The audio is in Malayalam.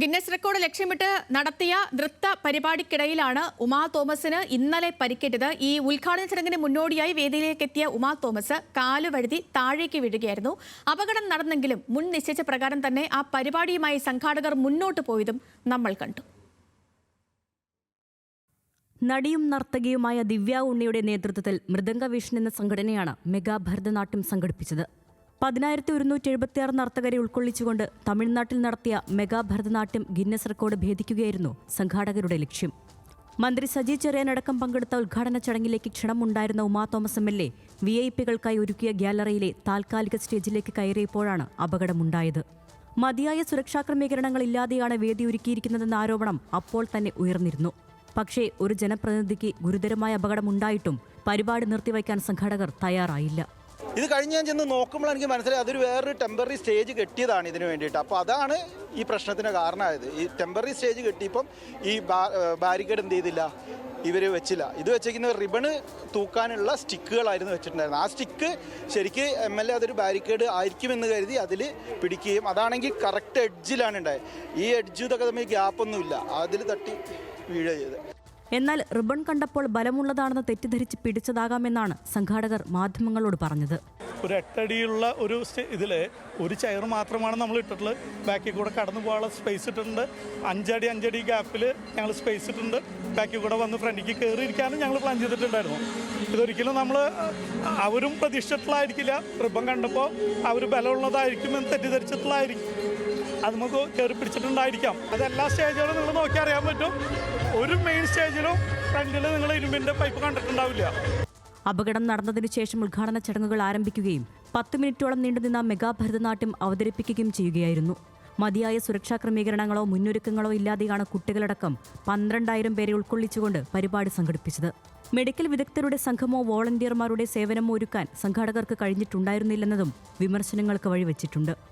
ഗിന്നസ് റെക്കോർഡ് ലക്ഷ്യമിട്ട് നടത്തിയ നൃത്ത പരിപാടിക്കിടയിലാണ് ഉമാ തോമസിന് ഇന്നലെ പരിക്കേറ്റത്. ഈ ഉദ്ഘാടന ചടങ്ങിന് മുന്നോടിയായി വേദിയിലേക്ക് എത്തിയ ഉമാ തോമസ് കാലുവഴുതി താഴേക്ക് വീഴുകയായിരുന്നു. അപകടം നടന്നെങ്കിലും മുൻ നിശ്ചയിച്ച പ്രകാരം തന്നെ ആ പരിപാടിയുമായി സംഘാടകർ മുന്നോട്ട് പോയതും നമ്മൾ കണ്ടു. നടിയും നർത്തകിയുമായ ദിവ്യ ഉണ്ണിയുടെ നേതൃത്വത്തിൽ മൃദംഗ മൃദംഗവിഷൻ എന്ന സംഘടനയാണ് മെഗാ ഭരതനാട്യം സംഘടിപ്പിച്ചത്. പതിനായിരത്തി ഒരുന്നൂറ്റി എഴുപത്തിയാറ് നർത്തകരെ ഉൾക്കൊള്ളിച്ചുകൊണ്ട് തമിഴ്നാട്ടിൽ നടത്തിയ മെഗാ ഭരതനാട്യം ഗിന്നസ് റെക്കോർഡ് ഭേദിക്കുകയായിരുന്നു സംഘാടകരുടെ ലക്ഷ്യം. മന്ത്രി സജി ചെറിയാനടക്കം പങ്കെടുത്ത ഉദ്ഘാടന ചടങ്ങിലേക്ക് ക്ഷണമുണ്ടായിരുന്ന Uma Thomas M L A V I പികൾക്കായി ഒരുക്കിയ ഗ്യാലറിയിലെ താൽക്കാലിക സ്റ്റേജിലേക്ക് കയറിയപ്പോഴാണ് അപകടമുണ്ടായത്. മതിയായ സുരക്ഷാ ക്രമീകരണങ്ങൾ ഇല്ലാതെയാണ് വേദി ഒരുക്കിയിരിക്കുന്നതെന്ന ആരോപണം അപ്പോൾ തന്നെ ഉയർന്നിരുന്നു. പക്ഷേ ഒരു ജനപ്രതിനിധിക്ക് ഗുരുതരമായ അപകടമുണ്ടായിട്ടും പരിപാടി നിർത്തിവയ്ക്കാൻ സംഘാടകർ തയ്യാറായില്ല. ഇത് കഴിഞ്ഞ് ഞാൻ ചെന്ന് നോക്കുമ്പോൾ എനിക്ക് മനസ്സിലായി അതൊരു വേറൊരു ടെമ്പററി സ്റ്റേജ് കെട്ടിയതാണ് ഇതിന് വേണ്ടിയിട്ട്. അപ്പോൾ അതാണ് ഈ പ്രശ്നത്തിന് കാരണമായത്. ഈ ടെമ്പററി സ്റ്റേജ് കെട്ടിയപ്പം ഈ ബാരിക്കേഡ് എന്ത് ചെയ്തില്ല? ഇവർ വെച്ചില്ല. ഇത് വെച്ചിരിക്കുന്ന റിബണ് തൂക്കാനുള്ള സ്റ്റിക്കുകളായിരുന്നു വെച്ചിട്ടുണ്ടായിരുന്നത്. ആ സ്റ്റിക്ക് ശരിക്ക് എം എൽ എ അതൊരു ബാരിക്കേഡ് ആയിരിക്കുമെന്ന് കരുതി അതിൽ പിടിക്കുകയും അതാണെങ്കിൽ കറക്റ്റ് എഡ്ജിലാണ് ഉണ്ടായത്. ഈ എഡ്ജ് ഇതൊക്കെ തമ്മിൽ ഗ്യാപ്പൊന്നുമില്ല അതിൽ തട്ടി വീഴുക ചെയ്തത്. എന്നാൽ റിബൺ കണ്ടപ്പോൾ ബലമുള്ളതാണെന്ന് തെറ്റിദ്ധരിച്ച് പിടിച്ചതാകാമെന്നാണ് സംഘാടകർ മാധ്യമങ്ങളോട് പറഞ്ഞത്. ഒരു എട്ടടിയുള്ള ഒരു ഇതിൽ ഒരു ചെയർ മാത്രമാണ് നമ്മൾ ഇട്ടിട്ടുള്ളത്. ബാക്കി കൂടെ കടന്നു പോകാനുള്ള സ്പേസ് ഇട്ടിട്ടുണ്ട്. അഞ്ചടി അഞ്ചടി ഗ്യാപ്പിൽ ഞങ്ങൾ സ്പേസ് ഇട്ടുണ്ട് ബാക്കി കൂടെ വന്ന് ഫ്രണ്ടിലേക്ക് കയറിയിരിക്കാനും ഞങ്ങൾ പ്ലാൻ ചെയ്തിട്ടുണ്ടായിരുന്നു. ഇതൊരിക്കലും നമ്മൾ അവരും പ്രതീക്ഷിച്ചിട്ടുള്ളതായിരിക്കില്ല. റിബൺ കണ്ടപ്പോൾ അവർ ബലമുള്ളതായിരിക്കും എന്ന് തെറ്റിദ്ധരിച്ചിട്ടുള്ളതായിരിക്കും. അത് നമുക്ക് കയറി പിടിച്ചിട്ടുണ്ടായിരിക്കാം. അത് എല്ലാ സ്റ്റേജുകളും നിങ്ങൾ നോക്കി അറിയാൻ പറ്റും. ഒരു മെയിൻ സ്റ്റേജിലും ഫ്രണ്ടിൽ നിങ്ങൾ ഇരുമ്പിന്റെ പൈപ്പ് കണ്ടിട്ടുണ്ടാവില്ല. അപകടം നടന്നതിനു ശേഷം ഉദ്ഘാടന ചടങ്ങുകൾ ആരംഭിക്കുകയും പത്ത് മിനിറ്റോളം നീണ്ടുനിന്ന മെഗാ ഭരതനാട്യം അവതരിപ്പിക്കുകയും ചെയ്യുകയായിരുന്നു. മതിയായ സുരക്ഷാ ക്രമീകരണങ്ങളോ മുന്നൊരുക്കങ്ങളോ ഇല്ലാതെയാണ് കുട്ടികളടക്കം പന്ത്രണ്ടായിരം പേരെ ഉൾക്കൊള്ളിച്ചുകൊണ്ട് പരിപാടി സംഘടിപ്പിച്ചത്. മെഡിക്കൽ വിദഗ്ധരുടെ സംഘമോ വോളണ്ടിയർമാരുടെ സേവനമോ ഒരുക്കാൻ സംഘാടകർക്ക് കഴിഞ്ഞിട്ടുണ്ടായിരുന്നില്ലെന്നതും വിമർശനങ്ങൾക്ക് വഴിവെച്ചിട്ടുണ്ട്.